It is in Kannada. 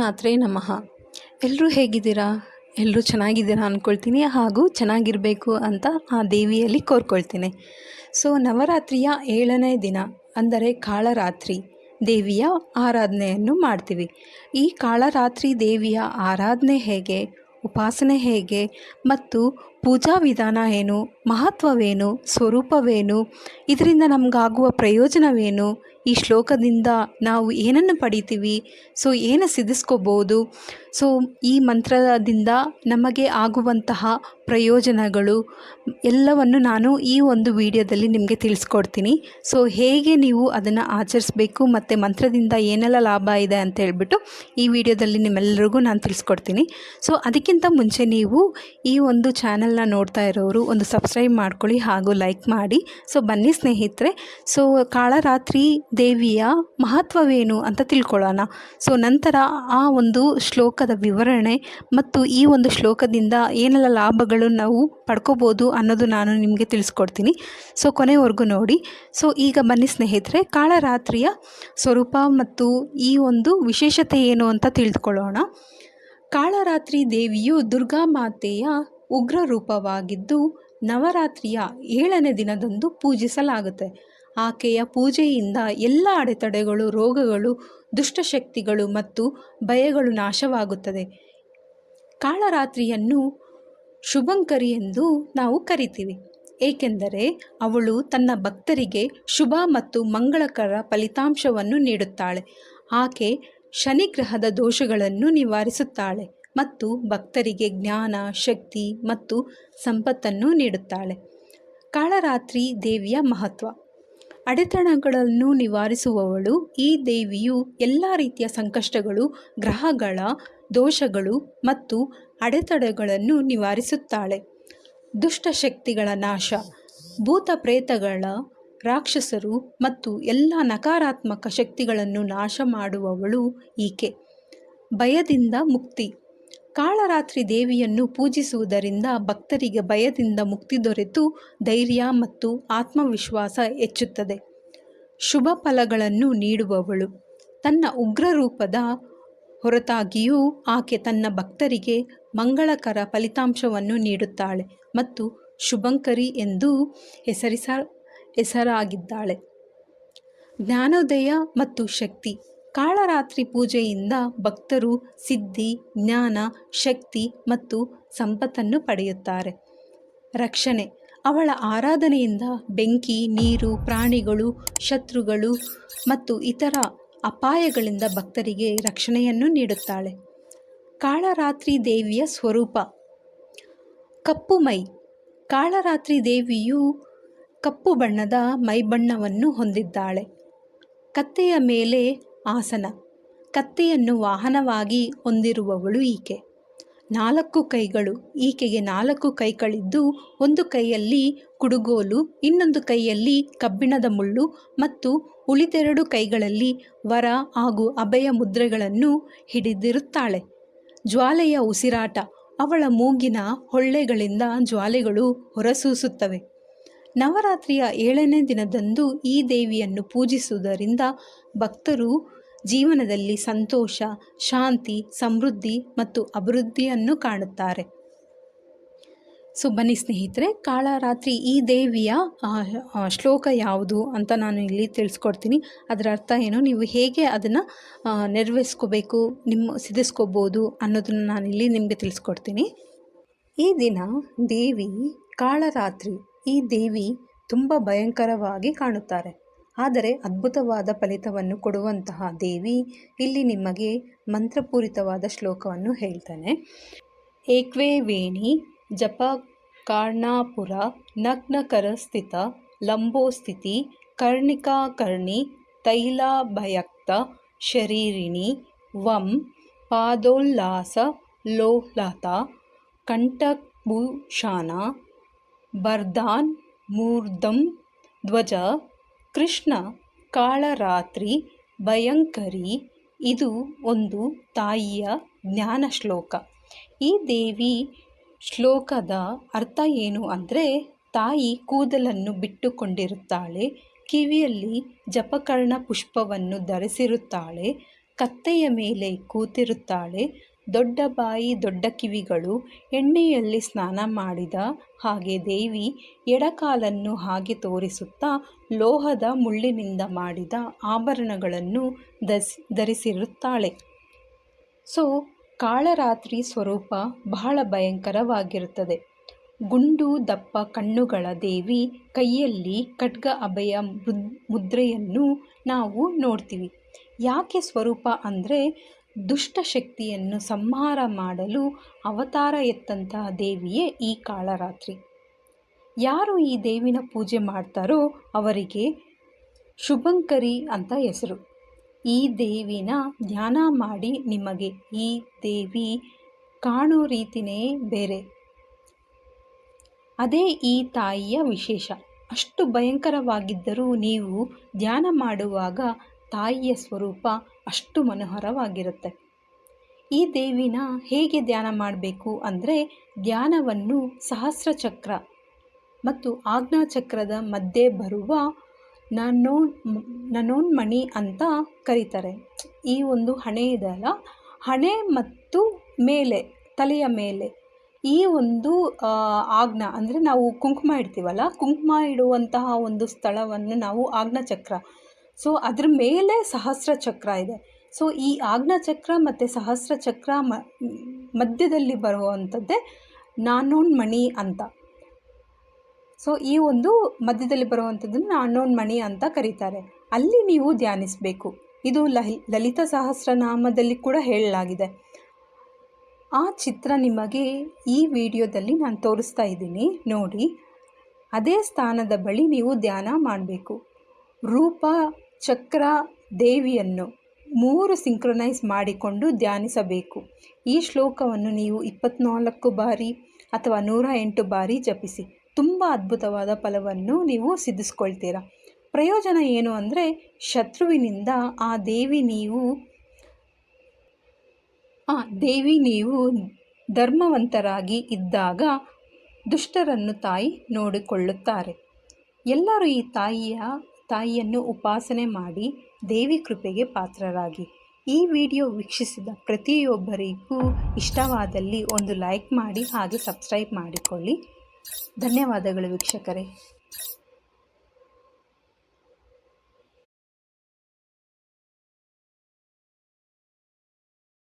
ಮಾತ್ರೇ ನಮಃ. ಎಲ್ಲರೂ ಹೇಗಿದ್ದೀರಾ? ಎಲ್ಲರೂ ಚೆನ್ನಾಗಿದ್ದೀರಾ ಅಂದ್ಕೊಳ್ತೀನಿ ಹಾಗೂ ಚೆನ್ನಾಗಿರಬೇಕು ಅಂತ ಆ ದೇವಿಯಲ್ಲಿ ಕೋರ್ಕೊಳ್ತೀನಿ. ಸೊ, ನವರಾತ್ರಿಯ ಏಳನೇ ದಿನ, ಅಂದರೆ ಕಾಳರಾತ್ರಿ, ದೇವಿಯ ಆರಾಧನೆಯನ್ನು ಮಾಡ್ತೀವಿ. ಈ ಕಾಳರಾತ್ರಿ ದೇವಿಯ ಆರಾಧನೆ ಹೇಗೆ? ಉಪಾಸನೆ ಹೇಗೆ? ಮತ್ತು ಪೂಜಾ ವಿಧಾನ ಏನು, ಮಹತ್ವವೇನು, ಸ್ವರೂಪವೇನು, ಇದರಿಂದ ನಮಗಾಗುವ ಪ್ರಯೋಜನವೇನು, ಈ ಶ್ಲೋಕದಿಂದ ನಾವು ಏನನ್ನು ಪಡಿತೀವಿ, ಸೊ ಏನು ಸಿದ್ಧಿಸ್ಕೋಬೋದು, ಸೊ ಈ ಮಂತ್ರದಿಂದ ನಮಗೆ ಆಗುವಂತಹ ಪ್ರಯೋಜನಗಳು, ಎಲ್ಲವನ್ನು ನಾನು ಈ ಒಂದು ವಿಡಿಯೋದಲ್ಲಿ ನಿಮಗೆ ತಿಳಿಸ್ಕೊಡ್ತೀನಿ. ಸೊ ಹೇಗೆ ನೀವು ಅದನ್ನು ಆಚರಿಸ್ಬೇಕು ಮತ್ತು ಮಂತ್ರದಿಂದ ಏನೆಲ್ಲ ಲಾಭ ಇದೆ ಅಂತ ಹೇಳ್ಬಿಟ್ಟು ಈ ವಿಡಿಯೋದಲ್ಲಿ ನಿಮ್ಮೆಲ್ಲರಿಗೂ ನಾನು ತಿಳಿಸ್ಕೊಡ್ತೀನಿ. ಸೊ ಅದಕ್ಕಿಂತ ಮುಂಚೆ ನೀವು ಈ ಒಂದು ಚಾನಲ್ನ ನೋಡ್ತಾ ಇರೋರು ಒಂದು ಸಬ್ಸ್ಕ್ರೈಬ್ ಮಾಡ್ಕೊಳ್ಳಿ ಹಾಗೂ ಲೈಕ್ ಮಾಡಿ. ಸೊ ಬನ್ನಿ ಸ್ನೇಹಿತರೆ. ಸೊ ಕಾಳರಾತ್ರಿ ದೇವಿಯ ಮಹತ್ವವೇನು ಅಂತ ತಿಳ್ಕೊಳ್ಳೋಣ. ಸೊ ನಂತರ ಆ ಒಂದು ಶ್ಲೋಕದ ವಿವರಣೆ ಮತ್ತು ಈ ಒಂದು ಶ್ಲೋಕದಿಂದ ಏನೆಲ್ಲ ಲಾಭಗಳು ನಾವು ಪಡ್ಕೋಬೋದು ಅನ್ನೋದು ನಾನು ನಿಮಗೆ ತಿಳಿಸ್ಕೊಡ್ತೀನಿ. ಸೊ ಕೊನೆವರೆಗೂ ನೋಡಿ. ಸೊ ಈಗ ಬನ್ನಿ ಸ್ನೇಹಿತರೆ, ಕಾಳರಾತ್ರಿಯ ಸ್ವರೂಪ ಮತ್ತು ಈ ಒಂದು ವಿಶೇಷತೆ ಏನು ಅಂತ ತಿಳಿದುಕೊಳ್ಳೋಣ ಕಾಳರಾತ್ರಿ ದೇವಿಯು ದುರ್ಗಾ ಮಾತೆಯ ಉಗ್ರ ರೂಪವಾಗಿದ್ದು ನವರಾತ್ರಿಯ ಏಳನೇ ದಿನದಂದು ಪೂಜಿಸಲಾಗುತ್ತೆ. ಆಕೆಯ ಪೂಜೆಯಿಂದ ಎಲ್ಲ ಅಡೆತಡೆಗಳು, ರೋಗಗಳು, ದುಷ್ಟಶಕ್ತಿಗಳು ಮತ್ತು ಭಯಗಳು ನಾಶವಾಗುತ್ತದೆ. ಕಾಳರಾತ್ರಿಯನ್ನು ಶುಭಂಕರಿ ಎಂದು ನಾವು ಕರಿತೀವಿ. ಏಕೆಂದರೆ ಅವಳು ತನ್ನ ಭಕ್ತರಿಗೆ ಶುಭ ಮತ್ತು ಮಂಗಳಕರ ಫಲಿತಾಂಶವನ್ನು ನೀಡುತ್ತಾಳೆ. ಆಕೆ ಶನಿಗ್ರಹದ ದೋಷಗಳನ್ನು ನಿವಾರಿಸುತ್ತಾಳೆ. ಮತ್ತು ಭಕ್ತರಿಗೆ ಜ್ಞಾನ, ಶಕ್ತಿ ಮತ್ತು ಸಂಪತ್ತನ್ನು ನೀಡುತ್ತಾಳೆ. ಕಾಳರಾತ್ರಿ ದೇವಿಯ ಮಹತ್ವ. ಅಡೆತಣಗಳನ್ನು ನಿವಾರಿಸುವವಳು, ಈ ದೇವಿಯು ಎಲ್ಲ ರೀತಿಯ ಸಂಕಷ್ಟಗಳು, ಗ್ರಹಗಳ ದೋಷಗಳು ಮತ್ತು ಅಡೆತಡೆಗಳನ್ನು ನಿವಾರಿಸುತ್ತಾಳೆ. ದುಷ್ಟಶಕ್ತಿಗಳ ನಾಶ. ಭೂತ ಪ್ರೇತಗಳ ರಾಕ್ಷಸರು ಮತ್ತು ಎಲ್ಲ ನಕಾರಾತ್ಮಕ ಶಕ್ತಿಗಳನ್ನು ನಾಶ ಮಾಡುವವಳು ಈಕೆ. ಭಯದಿಂದ ಮುಕ್ತಿ. ಕಾಳರಾತ್ರಿ ದೇವಿಯನ್ನು ಪೂಜಿಸುವುದರಿಂದ ಭಕ್ತರಿಗೆ ಭಯದಿಂದ ಮುಕ್ತಿ ದೊರೆತು ಧೈರ್ಯ ಮತ್ತು ಆತ್ಮವಿಶ್ವಾಸ ಹೆಚ್ಚುತ್ತದೆ. ಶುಭ ಫಲಗಳನ್ನು ನೀಡುವವಳು. ತನ್ನ ಉಗ್ರ ರೂಪದ ಹೊರತಾಗಿಯೂ ಆಕೆ ತನ್ನ ಭಕ್ತರಿಗೆ ಮಂಗಳಕರ ಫಲಿತಾಂಶವನ್ನು ನೀಡುತ್ತಾಳೆ ಮತ್ತು ಶುಭಂಕರಿ ಎಂದು ಹೆಸರಿಸ, ಹೆಸರಾಗಿದ್ದಾಳೆ. ಜ್ಞಾನೋದಯ ಮತ್ತು ಶಕ್ತಿ. ಕಾಳರಾತ್ರಿ ಪೂಜೆಯಿಂದ ಭಕ್ತರು ಸಿದ್ಧಿ, ಜ್ಞಾನ, ಶಕ್ತಿ ಮತ್ತು ಸಂಪತ್ತನ್ನು ಪಡೆಯುತ್ತಾರೆ. ರಕ್ಷಣೆ. ಅವಳ ಆರಾಧನೆಯಿಂದ ಬೆಂಕಿ, ನೀರು, ಪ್ರಾಣಿಗಳು, ಶತ್ರುಗಳು ಮತ್ತು ಇತರ ಅಪಾಯಗಳಿಂದ ಭಕ್ತರಿಗೆ ರಕ್ಷಣೆಯನ್ನು ನೀಡುತ್ತಾಳೆ. ಕಾಳರಾತ್ರಿ ದೇವಿಯ ಸ್ವರೂಪ. ಕಪ್ಪು ಮೈ. ಕಾಳರಾತ್ರಿ ದೇವಿಯು ಕಪ್ಪು ಬಣ್ಣದ ಮೈಬಣ್ಣವನ್ನು ಹೊಂದಿದ್ದಾಳೆ. ಕತ್ತೆಯ ಮೇಲೆ ಆಸನ. ಕತ್ತೆಯನ್ನು ವಾಹನವಾಗಿ ಹೊಂದಿರುವವಳು ಈಕೆ. ನಾಲ್ಕು ಕೈಗಳು. ಈಕೆಗೆ ನಾಲ್ಕು ಕೈಗಳಿದ್ದು ಒಂದು ಕೈಯಲ್ಲಿ ಕುಡುಗೋಲು, ಇನ್ನೊಂದು ಕೈಯಲ್ಲಿ ಕಬ್ಬಿಣದ ಮುಳ್ಳು ಮತ್ತು ಉಳಿದೆರಡು ಕೈಗಳಲ್ಲಿ ವರ ಹಾಗೂ ಅಭಯ ಮುದ್ರೆಗಳನ್ನು ಹಿಡಿದಿರುತ್ತಾಳೆ. ಜ್ವಾಲೆಯ ಉಸಿರಾಟ. ಅವಳ ಮೂಗಿನ ಹೊಳ್ಳೆಗಳಿಂದ ಜ್ವಾಲೆಗಳು ಹೊರಸೂಸುತ್ತವೆ. ನವರಾತ್ರಿಯ ಏಳನೇ ದಿನದಂದು ಈ ದೇವಿಯನ್ನು ಪೂಜಿಸುವುದರಿಂದ ಭಕ್ತರು ಜೀವನದಲ್ಲಿ ಸಂತೋಷ, ಶಾಂತಿ, ಸಮೃದ್ಧಿ ಮತ್ತು ಅಭಿವೃದ್ಧಿಯನ್ನು ಕಾಣುತ್ತಾರೆ. ಸೊ, ಬನ್ನಿ ಸ್ನೇಹಿತರೆ, ಕಾಳರಾತ್ರಿ ಈ ದೇವಿಯ ಶ್ಲೋಕ ಯಾವುದು ಅಂತ ನಾನು ಇಲ್ಲಿ ತಿಳಿಸ್ಕೊಡ್ತೀನಿ. ಅದರ ಅರ್ಥ ಏನು, ನೀವು ಹೇಗೆ ಅದನ್ನು ನೆರವೇರಿಸ್ಕೋಬೇಕು ನಿಮ್ಮ ಸಿದ್ಧಿಸ್ಕೋಬೋದು ಅನ್ನೋದನ್ನು ನಾನಿಲ್ಲಿ ನಿಮಗೆ ತಿಳಿಸ್ಕೊಡ್ತೀನಿ. ಈ ದಿನ ದೇವಿ ಕಾಳರಾತ್ರಿ ಈ ದೇವಿ ತುಂಬ ಭಯಂಕರವಾಗಿ ಕಾಣುತ್ತಾರೆ. ಆದರೆ ಅದ್ಭುತವಾದ ಫಲಿತವನ್ನು ಕೊಡುವಂತಹ ದೇವಿ ಇಲ್ಲಿ ನಿಮಗೆ ಮಂತ್ರಪೂರಿತವಾದ ಶ್ಲೋಕವನ್ನು ಹೇಳ್ತಾನೆ. ಏಕ್ವೇ ವೇಣಿ ಜಪ ಕಾರ್ಣಾಪುರ ನಗ್ನಕರಸ್ಥಿತ ಲಂಬೋಸ್ಥಿತಿ ಕರ್ಣಿಕಾಕರ್ಣಿ ತೈಲಾಭಯಕ್ತ ಶರೀರಿಣಿ ವಂ ಪಾದೋಲ್ಲಾಸ ಲೋಲತ ಕಂಠಭೂಷಾಣ ಬರ್ಧಾನ್ ಮೂರ್ಧಂ ಧ್ವಜ, ಕೃಷ್ಣ ಕಾಳರಾತ್ರಿ ಭಯಂಕರಿ, ಇದು ಒಂದು ತಾಯಿಯ ಜ್ಞಾನ ಶ್ಲೋಕ ಈ ದೇವಿ ಶ್ಲೋಕದ ಅರ್ಥ ಏನು ಅಂದರೆ, ತಾಯಿ ಕೂದಲನ್ನು ಬಿಟ್ಟುಕೊಂಡಿರುತ್ತಾಳೆ, ಕಿವಿಯಲ್ಲಿ ಜಪಕರ್ಣ ಪುಷ್ಪವನ್ನು ಧರಿಸಿರುತ್ತಾಳೆ, ಕತ್ತೆಯ ಮೇಲೆ ಕೂತಿರುತ್ತಾಳೆ ದೊಡ್ಡ ಬಾಯಿ, ದೊಡ್ಡ ಕಿವಿಗಳು ಎಣ್ಣೆಯಲ್ಲಿ ಸ್ನಾನ ಮಾಡಿದ ಹಾಗೆ ದೇವಿ ಎಡಕಾಲನ್ನು ಹಾಗೆ ತೋರಿಸುತ್ತಾ ಲೋಹದ ಮುಳ್ಳಿನಿಂದ ಮಾಡಿದ ಆಭರಣಗಳನ್ನು ಧಸ್ ಧರಿಸಿರುತ್ತಾಳೆ. ಸೊ, ಕಾಳರಾತ್ರಿ ಸ್ವರೂಪ ಬಹಳ ಭಯಂಕರವಾಗಿರುತ್ತದೆ. ಗುಂಡು, ದಪ್ಪ ಕಣ್ಣುಗಳ ದೇವಿ ಕೈಯಲ್ಲಿ ಖಡ್ಗ ಅಭಯ ಮುದ್ರೆಯನ್ನು ನಾವು ನೋಡ್ತೀವಿ. ಯಾಕೆ ಸ್ವರೂಪ ಅಂದರೆ ದುಷ್ಟ ಶಕ್ತಿಯನ್ನು ಸಂಹಾರ ಮಾಡಲು ಅವತಾರ ಎತ್ತಂತಹ ದೇವಿಯೇ ಈ ಕಾಳರಾತ್ರಿ. ಯಾರು ಈ ದೇವಿನ ಪೂಜೆ ಮಾಡ್ತಾರೋ ಅವರಿಗೆ ಶುಭಂಕರಿ ಅಂತ ಹೆಸರು. ಈ ದೇವಿನ ಧ್ಯಾನ ಮಾಡಿ ನಿಮಗೆ ಈ ದೇವಿ ಕಾಣೋ ರೀತಿನೇ ಬೇರೆ. ಅದೇ ಈ ತಾಯಿಯ ವಿಶೇಷ. ಅಷ್ಟು ಭಯಂಕರವಾಗಿದ್ದರೂ ನೀವು ಧ್ಯಾನ ಮಾಡುವಾಗ ತಾಯಿಯ ಸ್ವರೂಪ ಅಷ್ಟು ಮನೋಹರವಾಗಿರುತ್ತೆ. ಈ ದೇವಿನ ಹೇಗೆ ಧ್ಯಾನ ಮಾಡಬೇಕು ಅಂದರೆ ಧ್ಯಾನವನ್ನು ಸಹಸ್ರ ಚಕ್ರ ಮತ್ತು ಆಜ್ಞಾಚಕ್ರದ ಮಧ್ಯೆ ಬರುವ ನನೋನ್ ನನೋನ್ಮಣಿ ಅಂತ ಕರೀತಾರೆ. ಈ ಒಂದು ಹಣೆ ಇದೆಯಲ್ಲ ಹಣೆ ಮತ್ತು ಮೇಲೆ, ತಲೆಯ ಮೇಲೆ ಈ ಒಂದು ಆಗ್ನ ಅಂದರೆ ನಾವು ಕುಂಕುಮ ಇಡ್ತೀವಲ್ಲ? ಕುಂಕುಮ ಇಡುವಂತಹ ಒಂದು ಸ್ಥಳವನ್ನು ನಾವು ಆಜ್ಞಾಚಕ್ರ ಸೊ ಅದ್ರ ಮೇಲೆ ಸಹಸ್ರ ಚಕ್ರ ಇದೆ. ಸೊ ಈ ಆಜ್ಞಾಚಕ್ರ ಮತ್ತು ಸಹಸ್ರ ಚಕ್ರ ಮಧ್ಯದಲ್ಲಿ ಬರುವಂಥದ್ದೇ ನಾನೋನ್ಮಣಿ ಅಂತ. ಸೊ ಈ ಒಂದು ಮಧ್ಯದಲ್ಲಿ ಬರುವಂಥದ್ದನ್ನು ನಾನೋನ್ ಮಣಿ ಅಂತ ಕರೀತಾರೆ. ಅಲ್ಲಿ ನೀವು ಧ್ಯಾನಿಸಬೇಕು. ಇದು ಲಹಿ, ಲಲಿತ ಸಹಸ್ರನಾಮದಲ್ಲಿ ಕೂಡ ಹೇಳಲಾಗಿದೆ. ಆ ಚಿತ್ರ ನಿಮಗೆ ಈ ವಿಡಿಯೋದಲ್ಲಿ ನಾನು ತೋರಿಸ್ತಾ ಇದ್ದೀನಿ. ನೋಡಿ, ಅದೇ ಸ್ಥಾನದ ಬಳಿ ನೀವು ಧ್ಯಾನ ಮಾಡಬೇಕು. ರೂಪ ಚಕ್ರ ದೇವಿಯನ್ನು ಮೂರು ಸಿಂಕ್ರೊನೈಸ್ ಮಾಡಿಕೊಂಡು ಧ್ಯಾನಿಸಬೇಕು. ಈ ಶ್ಲೋಕವನ್ನು ನೀವು ಇಪ್ಪತ್ತ್ನಾಲ್ಕು ಬಾರಿ ಅಥವಾ ನೂರ ಎಂಟು ಬಾರಿ ಜಪಿಸಿ. ತುಂಬ ಅದ್ಭುತವಾದ ಫಲವನ್ನು ನೀವು ಸಿದ್ಧಿಸ್ಕೊಳ್ತೀರ. ಪ್ರಯೋಜನ ಏನು ಅಂದರೆ ಶತ್ರುವಿನಿಂದ ಆ ದೇವಿ ನೀವು, ಆ ದೇವಿ ನೀವು ಧರ್ಮವಂತರಾಗಿ ಇದ್ದಾಗ ದುಷ್ಟರನ್ನು ತಾಯಿ ನೋಡಿಕೊಳ್ಳುತ್ತಾರೆ. ಎಲ್ಲರೂ ಈ ತಾಯಿಯ ತಾಯಿಯನ್ನು ಉಪಾಸನೆ ಮಾಡಿ ದೇವಿ ಕೃಪೆಗೆ ಪಾತ್ರರಾಗಿ. ಈ ವಿಡಿಯೋ ವೀಕ್ಷಿಸಿದ ಪ್ರತಿಯೊಬ್ಬರಿಗೂ ಇಷ್ಟವಾದಲ್ಲಿ ಒಂದು ಲೈಕ್ ಮಾಡಿ ಹಾಗೆ ಸಬ್ಸ್ಕ್ರೈಬ್ ಮಾಡಿಕೊಳ್ಳಿ. ಧನ್ಯವಾದಗಳು ವೀಕ್ಷಕರೇ.